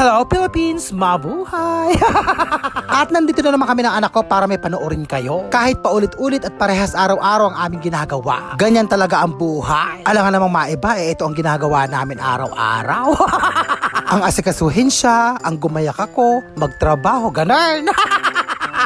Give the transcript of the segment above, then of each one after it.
Hello Philippines! Mabuhay! at nandito na naman kami ng anak ko para may panoorin kayo. Kahit paulit-ulit at parehas araw-araw ang aming ginagawa. Ganyan talaga ang buhay. Alam nga namang maiba, eh, ito ang ginagawa namin araw-araw. ang asikasuhin siya, ang gumayak ako, magtrabaho, ganun.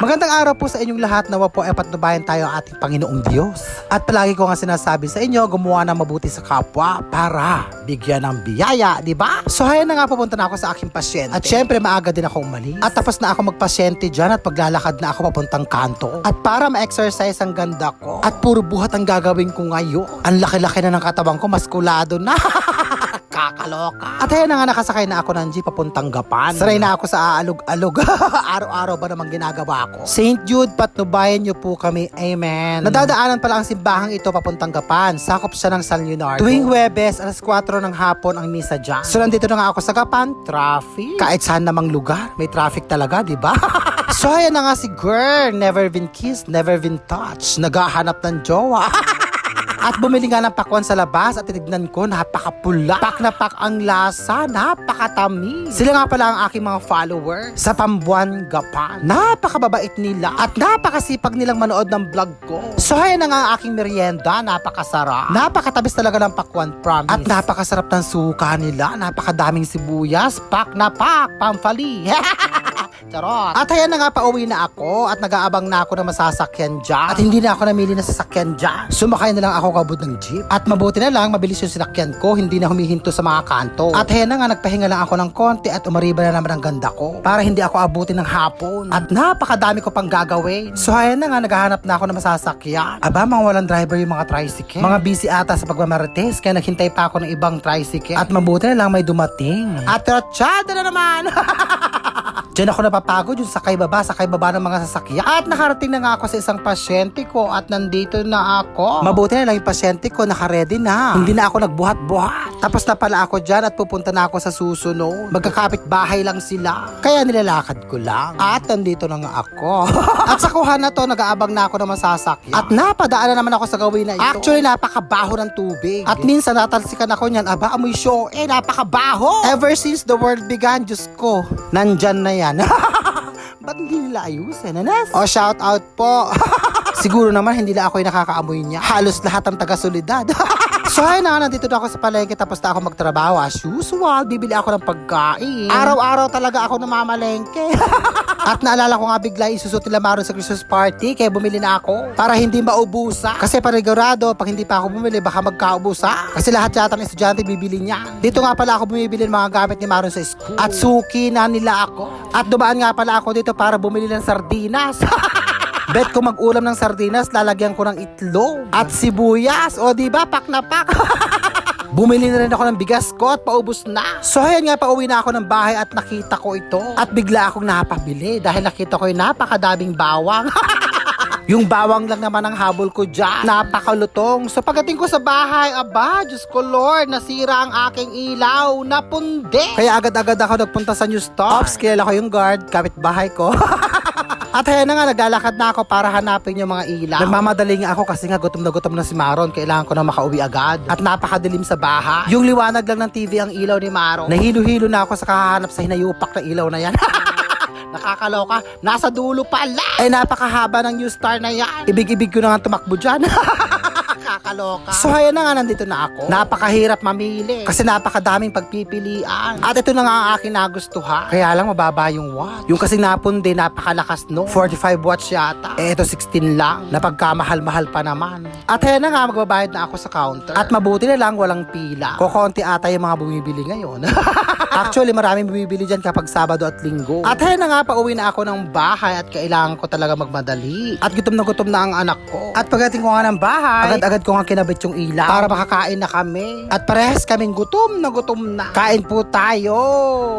Magandang araw po sa inyong lahat nawa po ay patnubayan tayo ang ating Panginoong Diyos. At palagi ko nga sinasabi sa inyo, gumawa ng mabuti sa kapwa para bigyan ng biyaya, di ba? So hayan na nga pupunta na ako sa aking pasyente. At syempre maaga din ako umalis. At tapos na ako magpasyente dyan at paglalakad na ako papuntang kanto. At para ma-exercise ang ganda ko. At puro buhat ang gagawin ko ngayon. Ang laki-laki na ng katawan ko, maskulado na. Kakaloka. At ayan na nga nakasakay na ako ng jeep papuntang Gapan. Saray na ako sa aalog-alog. Araw-araw ba namang ginagawa ko? St. Jude, patnubayan niyo po kami. Amen. Nadadaanan pala ang simbahang ito papuntang Gapan. Sakop siya ng San Leonardo. Tuwing Huwebes, alas 4 ng hapon ang misa dyan. So nandito na nga ako sa Gapan. Traffic. Kahit saan namang lugar, may traffic talaga, di ba? so ayan na nga si girl. Never been kissed, never been touched. Naghahanap ng jowa. At bumili nga ng pakwan sa labas at tinignan ko, napakapula. Pak na pak ang lasa, napakatamis. Sila nga pala ang aking mga follower sa Pambuan Gapan. Napakababait nila at napakasipag nilang manood ng vlog ko. So ayan na nga ang aking merienda, napakasarap. Napakatabis talaga ng pakwan, promise. At napakasarap ng suka nila, napakadaming sibuyas, pak na pak, pamfali. Charot. At ayan na nga, pauwi na ako at nag-aabang na ako ng masasakyan dyan. At hindi na ako namili na sasakyan dyan. Sumakay na lang ako kabod ng jeep. At mabuti na lang, mabilis yung sinakyan ko, hindi na humihinto sa mga kanto. At ayan na nga, nagpahinga lang ako ng konti at umariba na naman ang ganda ko. Para hindi ako abutin ng hapon. At napakadami ko pang gagawin. So ayan na nga, naghahanap na ako ng masasakyan. Aba, mga walang driver yung mga tricycle. Mga busy ata sa pagmamarites, kaya naghintay pa ako ng ibang tricycle. At mabuti na lang may dumating. At trotsada na naman! Diyan ako napapagod yung sakay baba, sakay baba ng mga sasakyan. At nakarating na nga ako sa isang pasyente ko at nandito na ako. Mabuti na lang yung pasyente ko, nakaredy na. Hindi na ako nagbuhat-buhat. Tapos na pala ako dyan at pupunta na ako sa susunod. Magkakapit bahay lang sila. Kaya nilalakad ko lang. At nandito na nga ako. at sa kuha na to, nag-aabang na ako ng masasakyan. At napadaan na naman ako sa gawin na ito. Actually, napakabaho ng tubig. At minsan natalsikan ako niyan, aba, amoy show, eh, napakabaho. Ever since the world began, Diyos ko, nandyan na yan. Ba't hindi nila ayusin, Anas? O, shout out po. Siguro naman hindi na ako yung nakakaamoy niya. Halos lahat ng taga-solidad. so ayun na, nandito na ako sa palengke tapos na ako magtrabaho. As usual, bibili ako ng pagkain. Araw-araw talaga ako namamalengke. At naalala ko nga bigla isusot nila Maro sa Christmas party kaya bumili na ako para hindi maubusa. Kasi panigurado, pag hindi pa ako bumili, baka magkaubusa. Kasi lahat yata ng estudyante bibili niya. Dito nga pala ako bumibili ng mga gamit ni Maro sa school. At suki na nila ako. At dumaan nga pala ako dito para bumili ng sardinas. Bet ko mag-ulam ng sardinas, lalagyan ko ng itlog at sibuyas. O di ba pak na pak. Bumili na rin ako ng bigas ko at paubos na. So ayan nga, pauwi na ako ng bahay at nakita ko ito. At bigla akong napabili dahil nakita ko yung napakadaming bawang. Yung bawang lang naman ang habol ko dyan. Napakalutong. So pagdating ko sa bahay, aba, Diyos ko Lord, nasira ang aking ilaw. Napundi. Kaya agad-agad ako nagpunta sa new store. Ops, kilala ko yung guard, kapit-bahay ko. At ayan na nga, naglalakad na ako para hanapin yung mga ilaw. Nagmamadali nga ako kasi nga gutom na gutom na si Maron. Kailangan ko na makauwi agad. At napakadilim sa bahay. Yung liwanag lang ng TV ang ilaw ni Maron. Nahilo-hilo na ako sa kakahanap sa hinayupak na ilaw na yan. Nakakaloka. Nasa dulo pala. Ay, napakahaba ng new star na yan. Ibig-ibig ko na nga tumakbo dyan. Kakaloka. So, ayan na nga, nandito na ako. Napakahirap mamili. Kasi napakadaming pagpipilian. At ito na nga ang aking nagustuhan. Kaya lang mababa yung watt. Yung kasing napundi, napakalakas no. 45 watts yata. Eh, ito 16 lang. Napagkamahal-mahal pa naman. At ayan na nga, magbabayad na ako sa counter. At mabuti na lang, walang pila. Kukonti ata yung mga bumibili ngayon. Actually, maraming bumibili dyan kapag Sabado at Linggo. At ayan na nga, pauwi na ako ng bahay at kailangan ko talaga magmadali. At gutom na gutom na ang anak ko. At pagdating ko nga ng bahay, agad-agad ko nga kinabit yung ilaw para makakain na kami. At parehas kaming gutom na gutom na. Kain po tayo.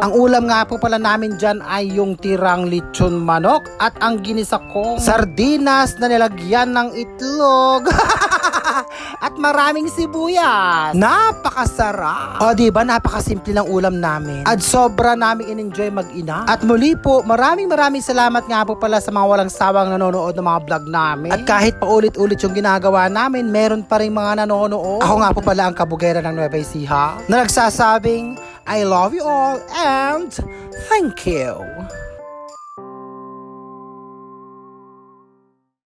Ang ulam nga po pala namin dyan ay yung tirang lechon manok at ang ginisa kong sardinas na nilagyan ng itlog. at maraming sibuyas. Napakasarap. O di ba napakasimple ng ulam namin. At sobra naming in-enjoy mag-ina. At muli po, maraming maraming salamat nga po pala sa mga walang sawang nanonood ng mga vlog namin. At kahit paulit-ulit yung ginagawa namin, meron pa rin mga nanonood. Ako nga po pala ang kabugera ng Nueva Ecija na nagsasabing, I love you all and thank you.